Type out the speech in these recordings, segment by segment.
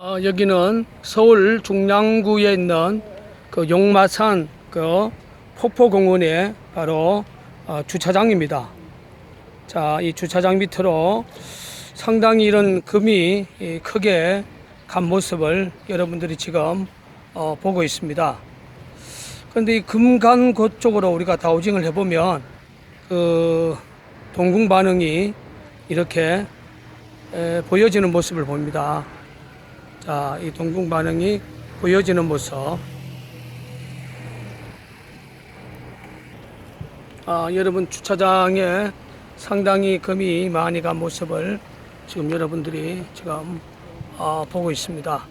어, 여기는 서울 중랑구에 있는 그 용마산 그 폭포공원의 바로 어, 주차장입니다. 자, 이 주차장 밑으로 상당히 이런 금이 이 크게 간 모습을 여러분들이 지금 어, 보고 있습니다. 그런데 이 금간 곳 쪽으로 우리가 다우징을 해보면 그 동궁 반응이 이렇게 에, 보여지는 모습을 봅니다. 자, 이 동궁 반응이 보여지는 모습. 아, 여러분 주차장에 상당히 금이 많이 간 모습을 지금 여러분들이 지금 어, 보고 있습니다.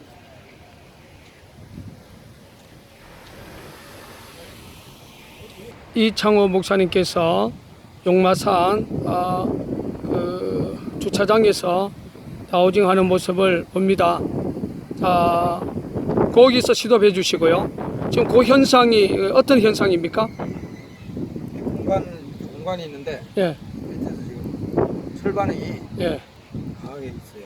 이창호 목사님께서 용마산 어, 그 주차장에서 다우징 하는 모습을 봅니다. 자, 거기서 시도해 주시고요. 지금 그 현상이 어떤 현상입니까? 공간 공간이 있는데 예, 밑에서 지금 철 반응이 예. 강하게 있어요.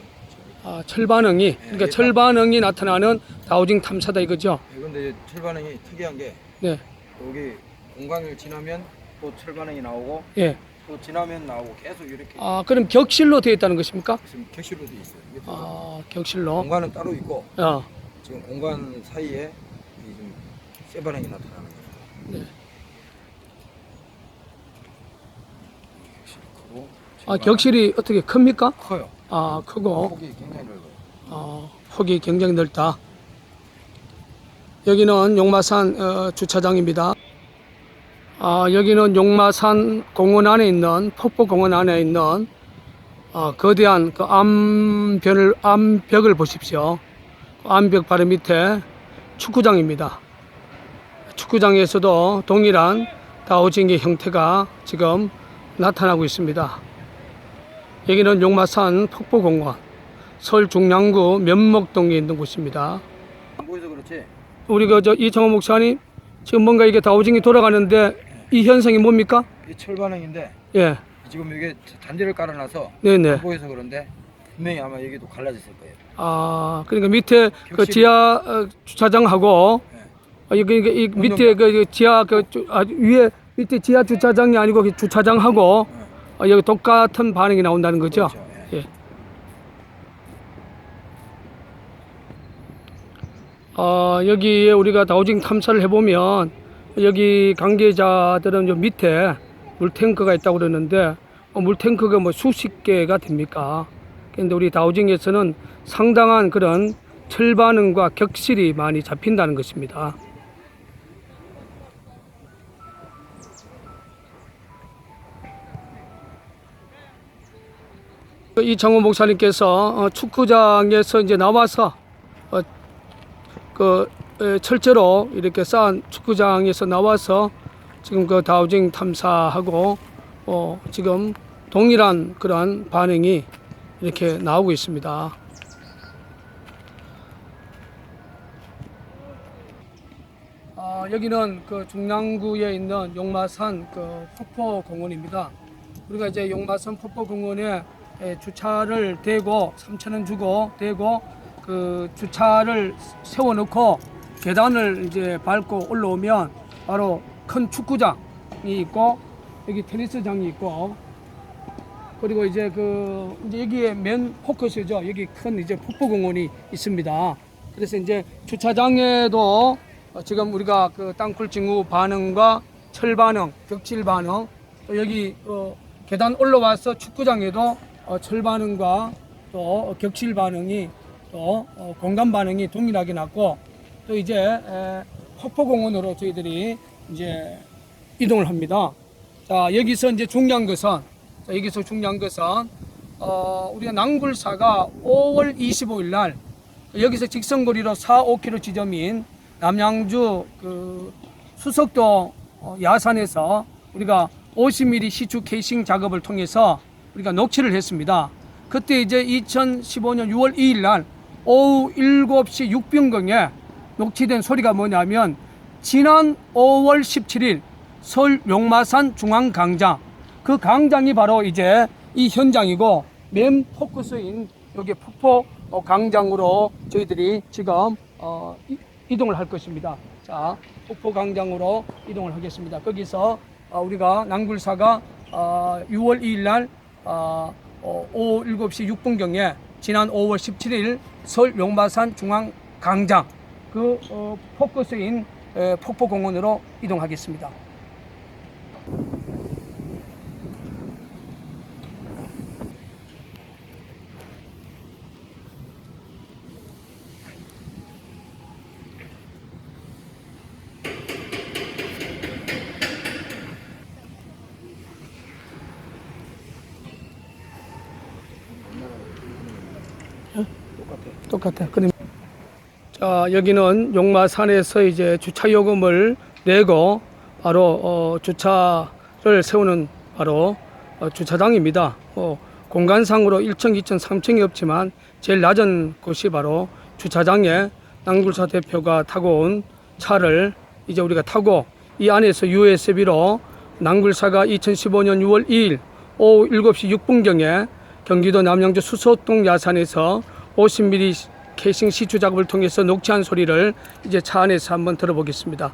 아, 철 반응이, 그러니까 철 반응이 나타나는 다우징 탐사다 이거죠? 그런데 철 반응이 특이한 게 네, 여기 공간을 지나면 또 철 반응이 나오고 예. 또 지나면 나오고 계속 이렇게 아, 그럼 격실로 되어 있다는 것입니까? 지금 객실로 돼 있어요. 아, 격실로. 공간은 따로 있고 아, 지금 공간 사이에 이 지금 쇠 반응이 나타나는 거예요. 네. 격실이 크고 아, 철 격실이 어떻게 큽니까? 커요. 아, 크고. 폭이 굉장히 넓어요. 어, 폭이 굉장히 넓다. 여기는 용마산 어, 주차장입니다. 아, 여기는 용마산 공원 안에 있는 폭포 공원 안에 있는 어, 거대한 그 암벽을 암벽을 보십시오. 그 암벽 바로 밑에 축구장입니다. 축구장에서도 동일한 다오징의 형태가 지금 나타나고 있습니다. 여기는 용마산 폭포공원. 서울 중랑구 면목동에 있는 곳입니다. 우리 그저 이창호 목사님 지금 뭔가 이게 다우징이 돌아가는데 이 현상이 뭡니까? 이게 철 반응인데 예, 지금 이게 잔디를 깔아놔서 네네. 안 보여서 그런데 분명히 아마 여기도 갈라졌을 거예요. 아 그러니까 밑에 그 격실이- 지하 어, 주차장하고 네. 어, 여기 이 밑에 그 지하 그 주- 아, 위에 밑에 지하 주차장이 아니고 그 주차장하고 어, 여기 똑같은 반응이 나온다는 거죠. 그렇죠. 예. 예. 어, 여기에 우리가 다우징 탐사를 해보면 여기 관계자들은 저 밑에 물탱크가 있다고 그러는데 어, 물탱크가 뭐 수십 개가 됩니까? 근데 우리 다우징에서는 상당한 그런 철반응과 격실이 많이 잡힌다는 것입니다. 이창호 목사님께서 어, 축구장에서 이제 나와서 어, 그 에, 철제로 이렇게 쌓은 축구장에서 나와서 지금 그 다우징 탐사하고 어, 지금 동일한 그러한 반응이 이렇게 나오고 있습니다. 아, 여기는 그 중랑구에 있는 용마산 그 폭포 공원입니다. 우리가 이제 용마산 폭포 공원에 에, 주차를 대고 3천 원 주고 대고 그 주차를 세워놓고 계단을 이제 밟고 올라오면 바로 큰 축구장이 있고 여기 테니스장이 있고 그리고 이제 그 이제 여기에 맨 포커스죠. 여기 큰 이제 폭포 공원이 있습니다. 그래서 이제 주차장에도 어, 지금 우리가 그 땅굴 징후 반응과 철 반응, 격질 반응 또 여기 어, 계단 올라와서 축구장에도 어, 철 반응과 또 격질 반응이 또 어, 공간 반응이 동일하게 났고 또 이제 에, 폭포 공원으로 저희들이 이제 이동을 합니다. 자 여기서 이제 중요한 것은 자, 여기서 중요한 것은 어, 우리가 낭굴사가 5월 25일 날 여기서 직선거리로 4, 5km 지점인 남양주 그 수석동 어, 야산에서 우리가 50mm 시추 케이싱 작업을 통해서 우리가 녹취를 했습니다. 그때 이제 2015년 6월 2일 날 오후 7시 6분경에 녹취된 소리가 뭐냐면 지난 5월 17일 서울 용마산 중앙광장 그 광장이 바로 이제 이 현장이고 맨 포커스인 여기 폭포 어, 광장으로 저희들이 지금 어, 이- 이동을 할 것입니다. 자, 폭포 광장으로 이동을 하겠습니다. 거기서 어, 우리가 낭굴사가 어, 6월 2일 날 어, 어, 오후 7시 6분경에 지난 5월 17일 서울 용마산 중앙 광장 그 어, 포커스인 에, 폭포공원으로 이동하겠습니다. 똑같아. 그럼 자 여기는 용마산에서 이제 주차 요금을 내고 바로 어, 주차를 세우는 바로 어, 주차장입니다. 어, 공간상으로 1층, 2층, 3층이 없지만 제일 낮은 곳이 바로 주차장에 낭굴사 대표가 타고 온 차를 이제 우리가 타고 이 안에서 USB로 낭굴사가 2015년 6월 2일 오후 7시 6분경에 경기도 남양주 수소동 야산에서 50mm 캐싱 시추 작업을 통해서 녹취한 소리를 이제 차 안에서 한번 들어보겠습니다.